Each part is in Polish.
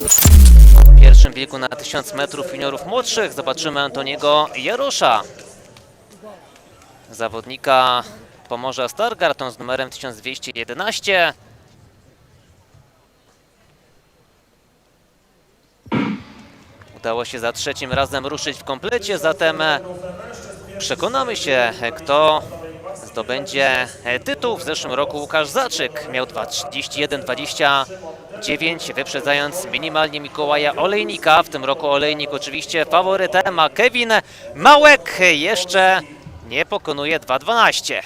W pierwszym biegu na 1000 metrów juniorów młodszych zobaczymy Antoniego Jarosza. Zawodnika Pomorza Stargard, z numerem 1211. Udało się za trzecim razem ruszyć w komplecie, zatem przekonamy się, kto zdobędzie tytuł. W zeszłym roku Łukasz Zaczyk miał 2.31-29, wyprzedzając minimalnie Mikołaja Olejnika. W tym roku Olejnik oczywiście faworytem, a Kevin Małek jeszcze nie pokonuje 2.12.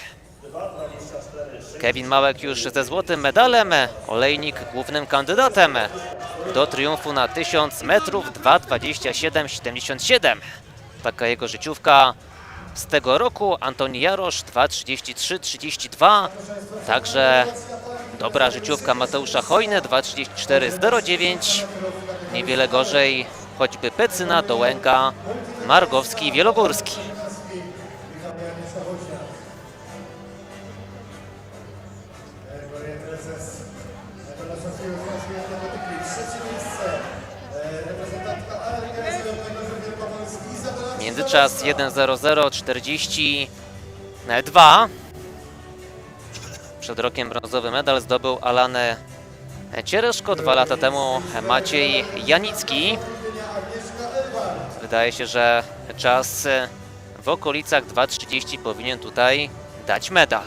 Kevin Małek już ze złotym medalem, Olejnik głównym kandydatem do triumfu na 1000 metrów 2.27.77. Taka jego życiówka z tego roku. Antoni Jarosz 2.33.32. Także dobra życiówka Mateusza Hojny 2.34.09. Niewiele gorzej choćby Pecyna, Dołęga, Margowski i Wielogórski. Międzyczas 1.00.42. Przed rokiem brązowy medal zdobył Alan Ciereszko, dwa lata temu Maciej Janicki. Wydaje się, że czas w okolicach 2.30 powinien tutaj dać medal.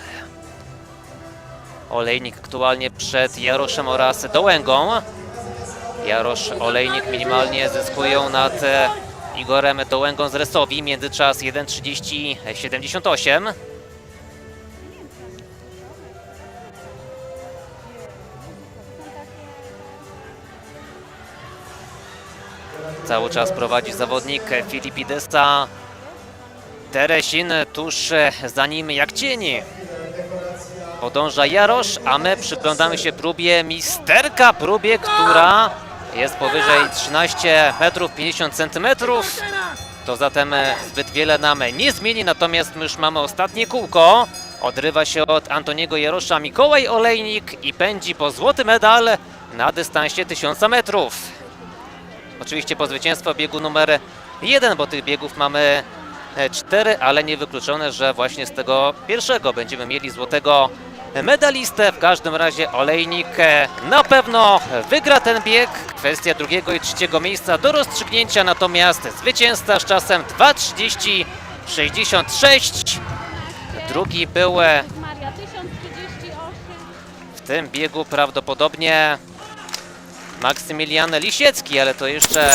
Olejnik aktualnie przed Jaroszem oraz Dołęgą. Jarosz, Olejnik minimalnie zyskują nad e, Igorem Dołęgą z Resowi. Międzyczas 1.30.78. Cały czas prowadzi zawodnik Filipidesa Teresin tuż za nim jak cień. Podąża Jarosz, a my przyglądamy się próbie misterka, próbie, która jest powyżej 13 metrów 50 centymetrów. To zatem zbyt wiele nam nie zmieni, natomiast my już mamy ostatnie kółko. Odrywa się od Antoniego Jarosza Mikołaj Olejnik i pędzi po złoty medal na dystansie 1000 metrów. Oczywiście po zwycięstwo biegu numer jeden, bo tych biegów mamy e, cztery, ale niewykluczone, że właśnie z tego pierwszego będziemy mieli złotego medalistę. W każdym razie Olejnik e, na pewno wygra ten bieg. Kwestia drugiego i trzeciego miejsca do rozstrzygnięcia, natomiast zwycięzca z czasem 2.30.66. Drugi był e, Maria 1038. w tym biegu prawdopodobnie Maksymilian Lisiecki, ale to jeszcze